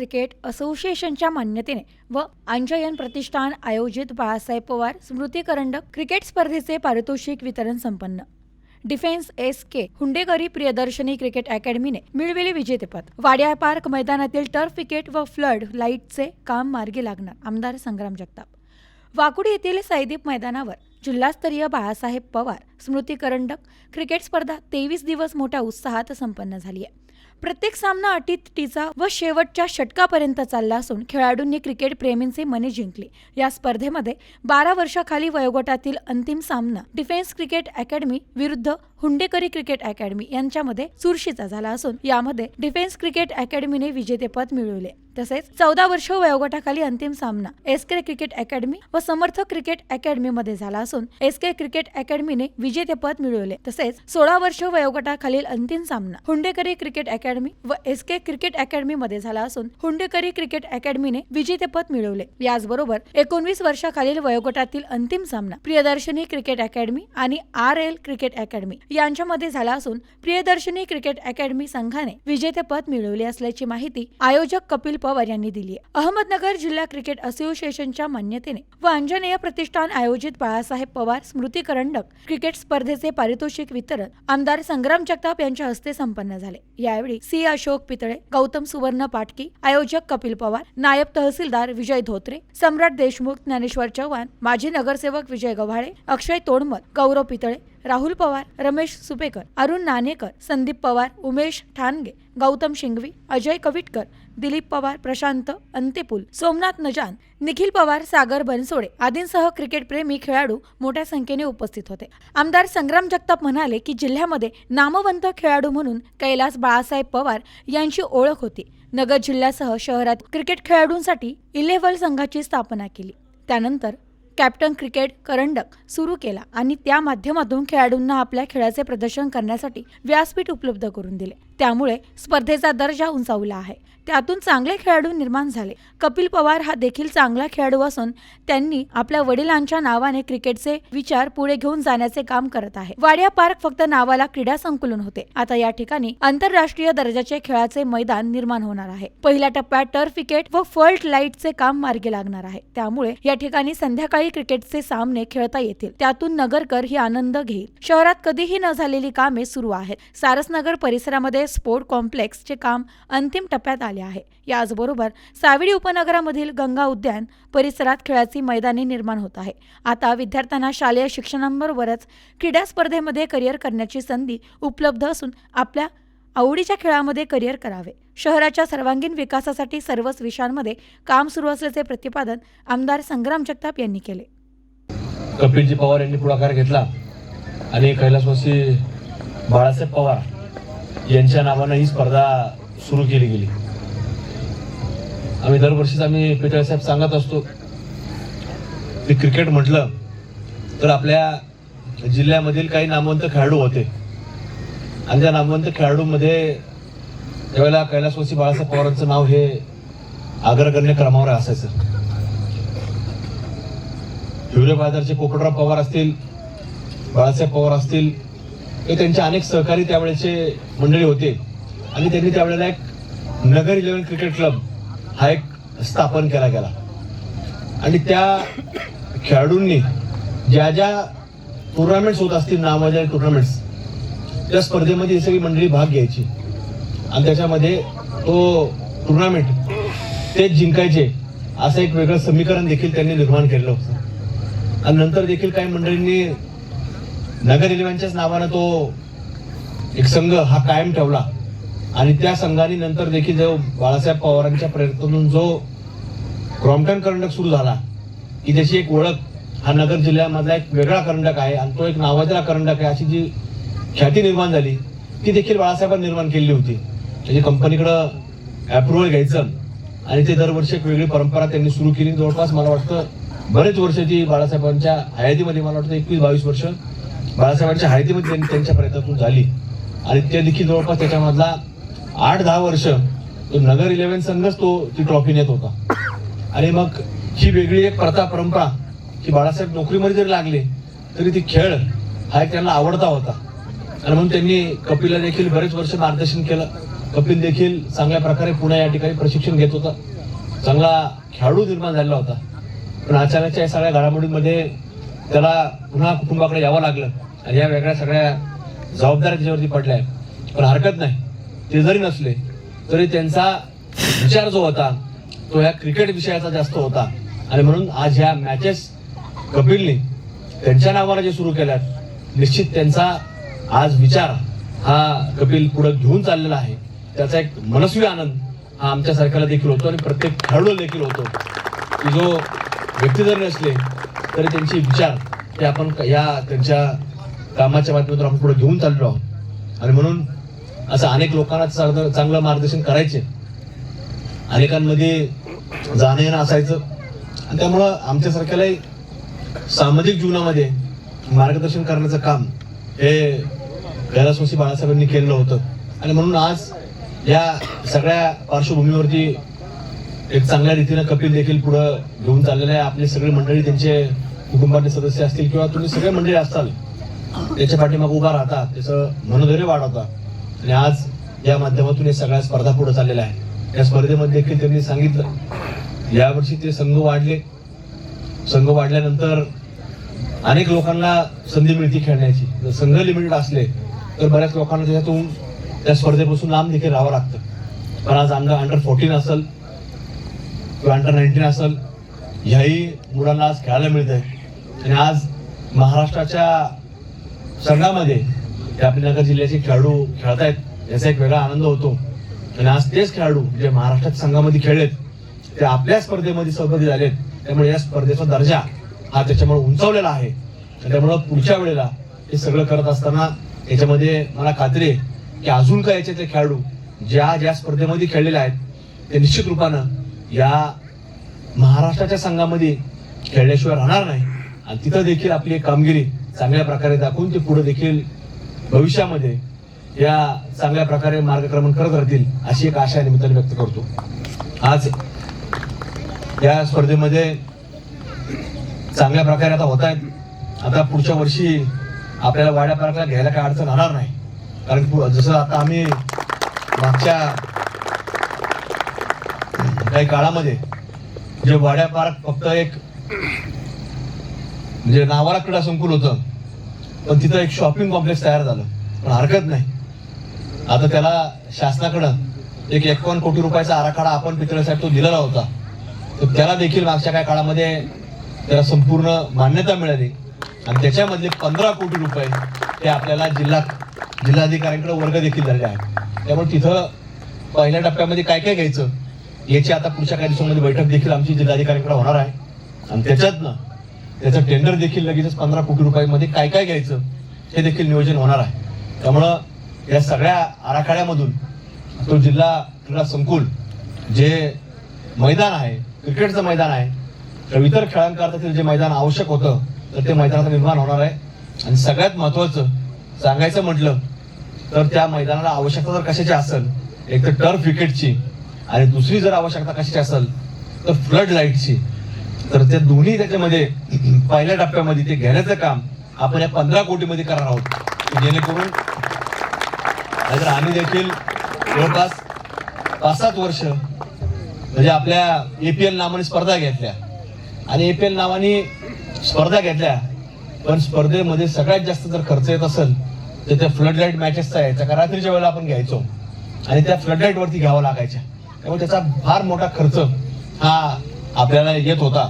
Cricket असोसिएशनच्या मान्यतेने व अंजयन प्रतिष्ठान आयोजित बाळासाहेब पवार स्मृती करंडक क्रिकेट स्पर्धेचे पारितोषिक वितरण संपन्न. Defence S K Hundekari Priyadarshini cricket अकॅडमीने मिळविले विजेतेपद. वाड्या पार्क मैदानातील टर्फ विकेट व फ्लड लाईटचे काम मार्गी लागणार आमदार संग्राम जगताप. वाकुडी येथील साईदीप मैदानावर जिल्हास्तरीय बाळासाहेब पवार स्मृती करंडक क्रिकेट स्पर्धा तेवीस दिवस मोठ्या उत्साहात संपन्न झाली आहे. प्रत्येक सामना अटीतटीचा व शेवटच्या षटकापर्यंत चालला असून खेळाडूंनी क्रिकेट प्रेमींचे मने जिंकले. या स्पर्धेमध्ये बारा वर्षाखाली वयोगटातील अंतिम सामना डिफेन्स क्रिकेट अकॅडमी विरुद्ध हुंडेकरी क्रिकेट अकॅडमी यांच्यामध्ये चुरशीचा झाला असून यामध्ये डिफेन्स क्रिकेट अकॅडमीने विजेतेपद मिळवले. तसेच चौदा वर्ष वयोगटाखाली अंतिम सामना एस के क्रिकेट अकॅडमी व समर्थ क्रिकेट अकॅडमीमध्ये झाला असून एस के क्रिकेट अकॅडमीने विजेतेपद मिळवले. तसेच सोळा वर्ष वयोगटाखालील अंतिम सामना हुंडेकरी क्रिकेट अकॅडमी व एस के क्रिकेट अकॅडमी मध्ये झाला असून हुंडेकरी क्रिकेट अकॅडमीने विजेतेपद मिळवले. याचबरोबर एकोणवीस वर्षाखालील वयोगटातील अंतिम सामना प्रियदर्शनी क्रिकेट अकॅडमी आणि आर एल क्रिकेट अकॅडमी यांच्यामध्ये झाला असून प्रियदर्शनी क्रिकेट अकॅडमी संघाने विजेतेपद मिळवले असल्याची माहिती आयोजक कपिल पवार यांनी दिली आहे. अहमदनगर जिल्हा क्रिकेट असोसिएशनच्या मान्यतेने व अंजनेय प्रतिष्ठान आयोजित बाळासाहेब पवार स्मृती करंडक क्रिकेट स्पर्धेचे पारितोषिक वितरण आमदार संग्राम जगताप यांच्या हस्ते संपन्न झाले. यावेळी सी अशोक पितळे गौतम सुवर्ण पाटकी आयोजक कपिल पवार नायब तहसीलदार विजय धोत्रे सम्राट देशमुख ज्ञानेश्वर चव्हाण माजी नगरसेवक विजय गव्हाळे अक्षय तोडमल गौरव पितळे राहुल पवार रमेश सुपेकर अरुण नाणेकर संदीप पवार उमेश ठाणगे गौतम शिंगवी अजय कविटकर दिलीप पवार प्रशांत अंतेपुल सोमनाथ नजान निखिल पवार सागर बनसोडे आदींसह क्रिकेट प्रेमी खेळाडू मोठ्या संख्येने उपस्थित होते. आमदार संग्राम जगताप म्हणाले की जिल्ह्यामध्ये नामवंत खेळाडू म्हणून कैलास बाळासाहेब पवार यांची ओळख होती. नगर जिल्ह्यासह शहरात क्रिकेट खेळाडूंसाठी इलेव्हल संघाची स्थापना केली. त्यानंतर कॅप्टन क्रिकेट करंडक सुरू केला आणि त्या माध्यमातून खेळाडूंना आपल्या खेळाचे प्रदर्शन करण्यासाठी व्यासपीठ उपलब्ध करून दिले. त्यामुळे स्पर्धेचा दर्जा उंचावला आहे. त्यातून चांगले खेळाडू निर्माण झाले. कपिल पवार हा देखील चांगला खेळाडू असून त्यांनी आपल्या वडिलांच्या नावाने क्रिकेटचे विचार पुढे घेऊन जाण्याचे काम करत आहे. वाडिया पार्क फक्त नावाला क्रीडा संकुलन होते. आता या ठिकाणी आंतरराष्ट्रीय दर्जाचे खेळाचे मैदान निर्माण होणार आहे. पहिल्या टप्प्यात टर्फ विकेट व फल्ट लाईटचे काम मार्गी लागणार आहे. त्यामुळे या ठिकाणी संध्याकाळी क्रिकेटचे सामने खेळता येतील. त्यातून नगरकर ही आनंद घेईल. शहरात कधीही न झालेली कामे सुरू आहेत. सारसनगर परिसरामध्ये स्पोर्ट कॉम्प्लेक्सचे काम अंतिम टप्प्यात आले आहे. याचबरोबर सावेडी उपनगरामधील गंगा उद्यान परिसरात खेळाची मैदाने निर्माण होत आहे. आता विद्यार्थ्यांना शालेय शिक्षणाबरोबरच क्रीडा स्पर्धेमध्ये करिअर करण्याची संधी उपलब्ध असून आपल्या आवडीच्या खेळामध्ये करिअर करावे. शहराच्या सर्वांगीण विकासासाठी सर्वच विषयांमध्ये काम सुरू असल्याचे प्रतिपादन आमदार संग्राम जगताप यांनी केले. कपिलजी पवार यांनी पुढाकार घेतला आणि कैलासवासी बाळासाहेब पवार यांच्या नावानं ही स्पर्धा सुरू केली गेली. आम्ही दरवर्षीच आम्ही पितळे साहेब सांगत असतो. की क्रिकेट म्हटलं तर आपल्या जिल्ह्यामधील काही नामवंत खेळाडू होते. आणि त्या नामवंत खेळाडूमध्ये त्यावेळेला कैलासवासी बाळासाहेब पवारांचं नाव हे आग्रगण्य क्रमावर असायचं. हिवरे बाजारचे पोपटराव पवार असतील बाळासाहेब पवार असतील हे त्यांचे अनेक सहकारी त्यावेळेचे मंडळी होते. आणि त्यांनी त्यावेळेला एक नगर इलेव्हन क्रिकेट क्लब हा एक स्थापन केला गेला. आणि त्या खेळाडूंनी ज्या ज्या टुर्नामेंट्स होत असतील नावाच्या टुर्नामेंट्स त्या स्पर्धेमध्ये ही सगळी मंडळी भाग घ्यायची. आणि त्याच्यामध्ये तो टुर्नामेंट तेच जिंकायचे असं एक वेगळं समीकरण देखील त्यांनी निर्माण केलेलं होतं. आणि नंतर देखील काही मंडळींनी नगर रेल्वेच्याच नावानं तो एक संघ हा कायम ठेवला. आणि त्या संघाने नंतर देखील जो बाळासाहेब पवारांच्या प्रयत्नातून जो क्रॉम्प्टन करंडक सुरू झाला की त्याची एक ओळख हा नगर जिल्ह्यामधला एक वेगळा करंडक आहे आणि तो एक नावाजला करंडक आहे अशी जी ख्याती निर्माण झाली ती देखील बाळासाहेबांनी निर्माण केली होती. त्याची कंपनीकडं अप्रुव्हल घ्यायचं आणि ते दरवर्षी एक वेगळी परंपरा त्यांनी सुरू केली. जवळपास मला वाटतं बरेच वर्ष ती बाळासाहेबांच्या हयातीमध्ये मला वाटतं एकवीस बावीस वर्ष बाळासाहेबांच्या हयातीमध्ये त्यांनी त्यांच्या प्रयत्नातून झाली. आणि ते देखील जवळपास त्याच्यामधला आठ दहा वर्ष तो नगर इलेव्हन संघच तो ती ट्रॉफी नेत होता. आणि मग ही वेगळी एक प्रथा परंपरा की बाळासाहेब नोकरीमध्ये जरी लागले तरी ती खेळ हा एक त्यांना आवडता होता. आणि म्हणून त्यांनी कपिलला देखील बरेच वर्ष मार्गदर्शन केलं. कपिल देखील चांगल्या प्रकारे पुन्हा या ठिकाणी प्रशिक्षण घेत होता. चांगला खेळाडू निर्माण झालेला होता. पण अचानकच्या या सगळ्या घडामोडींमध्ये त्याला पुन्हा कुटुंबाकडे यावं लागलं. आणि या वेगळ्या सगळ्या जबाबदाऱ्या त्याच्यावरती पडल्या पण हरकत नाही. ते जरी नसले तरी त्यांचा विचार जो होता तो या क्रिकेट विषयाचा जास्त होता. आणि म्हणून आज ह्या मॅचेस कपिलने त्यांच्या नावाला जे सुरू केल्यात निश्चित त्यांचा आज विचार हा कपिल पुढे घेऊन चाललेला आहे. त्याचा एक मनस्वी आनंद हा आमच्या सरकारला देखील होतो आणि प्रत्येक खेळाडूला देखील होतो. की जो व्यक्ती जरी नसले तरी त्यांचे विचार ते आपण या त्यांच्या कामाच्या माध्यमातून आपण पुढे घेऊन चाललो आहोत. आणि म्हणून असं अनेक लोकांना चांगलं चांगलं मार्गदर्शन करायचे. अनेकांमध्ये जाणं येणं असायचं. आणि त्यामुळं आमच्यासारख्यालाही सामाजिक जीवनामध्ये मार्गदर्शन करण्याचं काम हे कैलासवासी बाळासाहेबांनी केलेलं होतं. आणि म्हणून आज या सगळ्या पार्श्वभूमीवरती एक चांगल्या रीतीनं कपिल देखील पुढं घेऊन चाललेलं आहे. आपले सगळे मंडळी त्यांचे कुटुंबातले सदस्य असतील किंवा तुम्ही सगळे मंडळी असाल त्याच्या पाठीमागे उभा राहता त्याचं मनोधैर्य वाढवता. आणि आज या माध्यमातून हे सगळ्या स्पर्धा पुढे चाललेल्या आहे या स्पर्धेमध्ये देखील त्यांनी सांगितलं यावर्षी ते संघ वाढले. संघ वाढल्यानंतर अनेक लोकांना संधी मिळते खेळण्याची. जर संघ लिमिटेड असले तर बऱ्याच लोकांना त्याच्यातून त्या स्पर्धेपासून लांब देखील राहावं लागतं. पण आज अंडर अंडर फोर्टीन असेल किंवा अंडर नाईन्टीन असेल ह्याही मुलांना आज खेळायला मिळत आहे आणि आज महाराष्ट्राच्या संघामध्ये ते आपल्या नगर जिल्ह्याचे खेळाडू खेळतायत. याचा एक वेगळा आनंद होतो. आणि आज तेच खेळाडू जे महाराष्ट्रात संघामध्ये खेळलेत ते आपल्या स्पर्धेमध्ये सहभागी झालेत. त्यामुळे या स्पर्धेचा दर्जा हा त्याच्यामुळे उंचावलेला आहे. त्यामुळं पुढच्या वेळेला हे सगळं करत असताना याच्यामध्ये मला खात्री आहे की अजून काय याच्यातले खेळाडू ज्या ज्या स्पर्धेमध्ये खेळलेले आहेत ते निश्चित रूपानं या महाराष्ट्राच्या संघामध्ये खेळल्याशिवाय राहणार नाही. आणि तिथं देखील आपली एक कामगिरी चांगल्या प्रकारे दाखवून ते पुढे देखील भविष्यामध्ये या चांगल्या प्रकारे मार्गक्रमण करत राहतील अशी एक आशा निमित्ताने व्यक्त करतो. आज या स्पर्धेमध्ये चांगल्या प्रकारे आता होत आहेत. आता पुढच्या वर्षी आपल्याला वाड्या पार्कला घ्यायला काय अडचण राहणार नाही. कारण जसं आता आम्ही मागच्या काही काळामध्ये जे वाड्या पार्क फक्त एक म्हणजे नावाला क्रीडा संकुल होतं पण तिथं एक शॉपिंग कॉम्प्लेक्स तयार झालं. पण हरकत नाही. आता त्याला शासनाकडं एक एकावन्न कोटी रुपयाचा आराखडा आपण पितळेसाठी तो दिलेला होता. तर त्याला देखील मागच्या काही काळामध्ये त्याला संपूर्ण मान्यता मिळाली. आणि त्याच्यामधले पंधरा कोटी रुपये ते आपल्याला जिल्हा जिल्हाधिकाऱ्यांकडे वर्ग देखील झाले आहेत. त्यामुळे तिथं पहिल्या टप्प्यामध्ये काय काय घ्यायचं याची आता पुढच्या काही दिवसांमध्ये बैठक देखील आमची जिल्हाधिकाऱ्यांकडे होणार आहे. आणि त्याच्यातनं त्याचं टेंडर देखील लगेचच पंधरा कोटी रुपयामध्ये काय काय घ्यायचं हे देखील नियोजन होणार आहे. त्यामुळं या सगळ्या आराखड्यामधून तो जिल्हा क्रीडा संकुल जे मैदान आहे क्रिकेटचं मैदान आहे तर इतर खेळांकरता जे मैदान आवश्यक होतं तर ते मैदानाचं निर्माण होणार आहे. आणि सगळ्यात महत्वाचं सांगायचं म्हटलं तर त्या मैदानाला आवश्यकता जर कशाची असेल एक तर टर्फ विकेटची आणि दुसरी जर आवश्यकता कशाची असेल तर फ्लड लाईटची. तर त्या दोन्ही त्याच्यामध्ये पहिल्या टप्प्यामध्ये ते घेण्याचं काम आपण या पंधरा कोटीमध्ये करणार आहोत. जेणेकरून तर आम्ही देखील जवळपास पाच सात वर्ष म्हणजे आपल्या एपीएल नावाने स्पर्धा घेतल्या. आणि एपीएल नावाने स्पर्धा घेतल्या पण स्पर्धेमध्ये सगळ्यात जास्त जर खर्च येत असेल तर त्या फ्लडलाईट मॅचेसचा यायचा कारण रात्रीच्या वेळेला आपण घ्यायचो. आणि त्या फ्लडलाईटवरती घ्यावं वरती लागायच्या. त्यामुळे त्याचा फार मोठा खर्च हा आपल्याला येत होता.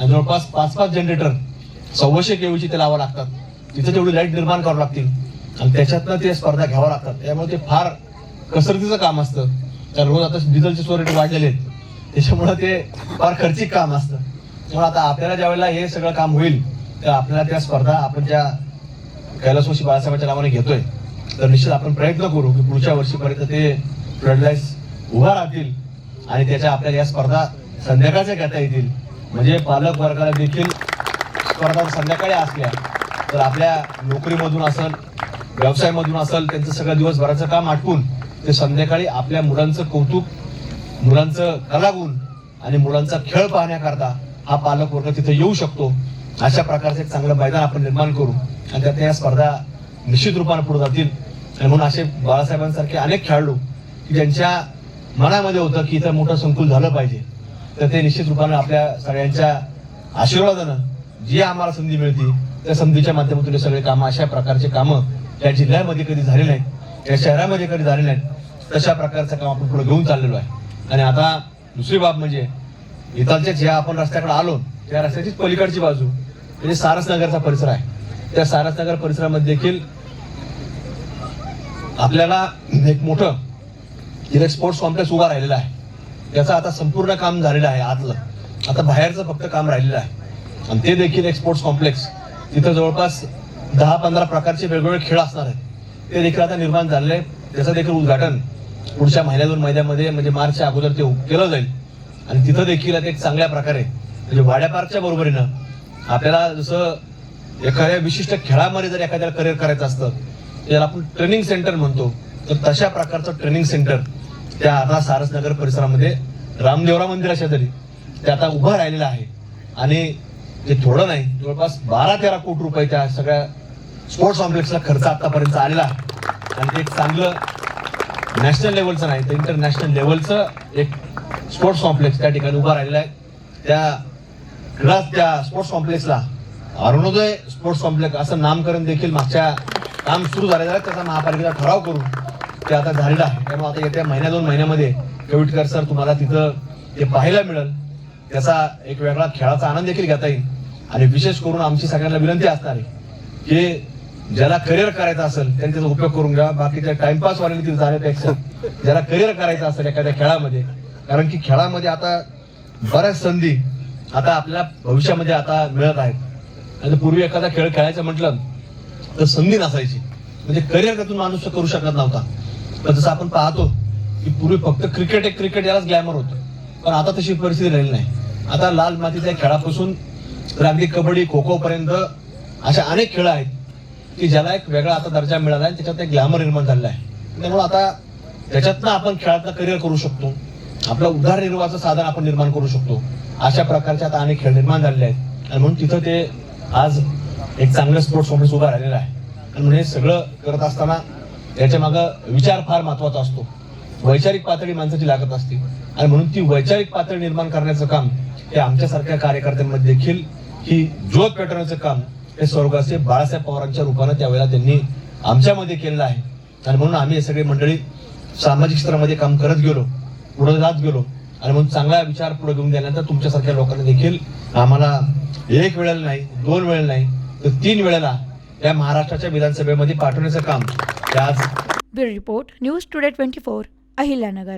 आणि जवळपास पाच पाच जनरेटर सव्वाशे केवीची ते लावा लागतात. तिथे तेवढी लाइट निर्माण करावं लागतील. आणि त्याच्यातनं ते स्पर्धा घ्याव्या लागतात. त्यामुळे ते फार कसरतीचं काम असतं. कारण रोज आता डिझेलचे स्टोर रेट वाढलेले आहेत. त्याच्यामुळे ते फार खर्चिक काम असतं. त्यामुळे आता आपल्याला ज्यावेळेला हे सगळं काम होईल तर आपल्याला त्या स्पर्धा आपण ज्या कैलासवासी बाळासाहेबांच्या नावाने घेतोय तर निश्चित आपण प्रयत्न करू की पुढच्या वर्षीपर्यंत ते फ्लडलाईट्स उभा राहतील आणि त्याच्या आपल्याला या स्पर्धा संध्याकाळच्या घेता येतील. म्हणजे पालक वर्गाला देखील स्पर्धा संध्याकाळी असल्या तर आपल्या नोकरीमधून असेल व्यवसायामधून असेल त्यांचं सगळं दिवसभराचं काम आटपून ते संध्याकाळी आपल्या मुलांचं कौतुक मुलांचं कलागुण आणि मुलांचा खेळ पाहण्याकरता हा पालक वर्ग तिथे येऊ शकतो. अशा प्रकारचं एक चांगलं मैदान आपण निर्माण करू आणि त्यात या स्पर्धा निश्चित रूपाने पुढे जातील. आणि म्हणून असे बाळासाहेबांसारखे अनेक खेळाडू की ज्यांच्या मनामध्ये होतं की इथं मोठं संकुल झालं पाहिजे. तर ते निश्चित रूपानं आपल्या सगळ्यांच्या आशीर्वादानं जी आम्हाला संधी मिळते त्या संधीच्या माध्यमातून सगळे कामं अशा प्रकारचे कामं या जिल्ह्यामध्ये कधी झाले नाहीत या शहरामध्ये कधी झाले नाहीत तशा प्रकारचं काम आपण पुढे घेऊन चाललेलो आहे. आणि आता दुसरी बाब म्हणजे इथालच्या ज्या आपण रस्त्याकडे आलो त्या रस्त्याचीच पलीकडची बाजू म्हणजे सारसनगरचा परिसर आहे. त्या सारसनगर परिसरामध्ये देखील आपल्याला एक मोठं तिथे स्पोर्ट्स कॉम्प्लेक्स उभा राहिलेला आहे. त्याचं आता संपूर्ण काम झालेलं आहे आतलं. आता बाहेरचं फक्त काम राहिलेलं आहे. आणि ते देखील एक स्पोर्ट्स कॉम्प्लेक्स तिथं जवळपास दहा पंधरा प्रकारचे वेगवेगळे खेळ असणार आहेत. ते देखील आता निर्माण झालेले आहे त्याचं देखील उद्घाटन पुढच्या महिन्या दोन महिन्यामध्ये म्हणजे मार्चच्या अगोदर ते केलं जाईल. आणि तिथं देखील आता एक चांगल्या प्रकारे म्हणजे वाड्या पार्कच्या बरोबरीनं आपल्याला जसं एखाद्या विशिष्ट खेळामध्ये जर एखाद्याला करिअर करायचं असतं त्याला आपण ट्रेनिंग सेंटर म्हणतो. तर तशा प्रकारचं ट्रेनिंग सेंटर त्या आता सारसनगर परिसरामध्ये रामदेवरा मंदिरा शेजारी ते आता उभं राहिलेलं आहे. आणि ते थोडं नाही जवळपास बारा तेरा कोटी रुपये त्या सगळ्या स्पोर्ट्स कॉम्प्लेक्सला खर्च आतापर्यंत आलेला आहे. आणि ते एक चांगलं नॅशनल लेवलचं नाही तर इंटरनॅशनल लेवलचं एक स्पोर्ट्स कॉम्प्लेक्स त्या ठिकाणी उभा राहिलेला आहे. त्या क्रीडा त्या स्पोर्ट्स कॉम्प्लेक्सला अरुणोदय स्पोर्ट्स कॉम्प्लेक्स असं नामकरण देखील मागच्या काम सुरू झालेलं आहे. त्याचा महापालिकेचा ठराव करून ते आता झालेलं आहे त्यामुळे आता येत्या महिन्या दोन महिन्यामध्ये केविटकर सर तुम्हाला तिथं ते पाहायला मिळेल त्याचा एक वेगळा खेळाचा आनंद देखील घेता येईल. आणि विशेष करून आमची सगळ्यांना विनंती असणार आहे की ज्याला करिअर करायचं असेल त्यांनी त्याचा उपयोग करून घ्या. बाकीच्या टाइमपास वाले तिथे जाण्यापेक्षा ज्याला करिअर करायचं असेल एखाद्या खेळामध्ये कारण की खेळामध्ये आता बऱ्याच संधी आता आपल्या भविष्यामध्ये आता मिळत आहेत. आणि पूर्वी एखादा खेळ खेळायचं म्हटलं तर संधी नसायची. म्हणजे करिअर त्यातून माणूस करू शकत नव्हता. पण जसं आपण पाहतो की पूर्वी फक्त क्रिकेट एक क्रिकेट यालाच ग्लॅमर होतं. पण आता तशी परिस्थिती राहिली नाही. आता लाल मातीच्या खेळापासून तर अगदी कबड्डी खो खो पर्यंत अशा अनेक खेळ आहेत की ज्याला एक वेगळा आता दर्जा मिळाला आहे त्याच्यात एक ग्लॅमर निर्माण झालेला आहे. त्यामुळे आता त्याच्यातनं आपण खेळातलं करिअर करू शकतो. आपलं उदारनिर्वाहाचं साधन आपण निर्माण करू शकतो. अशा प्रकारचे आता अनेक खेळ निर्माण झालेले आहेत. आणि म्हणून तिथं ते आज एक चांगलं स्पोर्ट्स कॉम्प्लेक्स उभा राहिलेला आहे. आणि म्हणून हे सगळं करत असताना याच्या मागं विचार फार महत्त्वाचा असतो. वैचारिक पातळी माणसाची लागत असते. आणि म्हणून ती वैचारिक पातळी निर्माण करण्याचं काम हे आमच्यासारख्या कार्यकर्त्यांमध्ये देखील ही ज्योत पेटवण्याचं काम हे स्वर्गाचे बाळासाहेब पवारांच्या रूपानं त्यावेळेला त्यांनी आमच्यामध्ये केलेलं आहे. आणि म्हणून आम्ही हे सगळे मंडळी सामाजिक क्षेत्रामध्ये काम करत गेलो पुढे जात गेलो. आणि म्हणून चांगला विचार पुढे घेऊन गेल्यानंतर तुमच्यासारख्या लोकांना देखील आम्हाला एक वेळेला नाही दोन वेळेला नाही तर तीन वेळेला या महाराष्ट्राच्या विधानसभेमध्ये पाठवण्याचं काम. आज bureau report news today twenty four Ahilyanagar.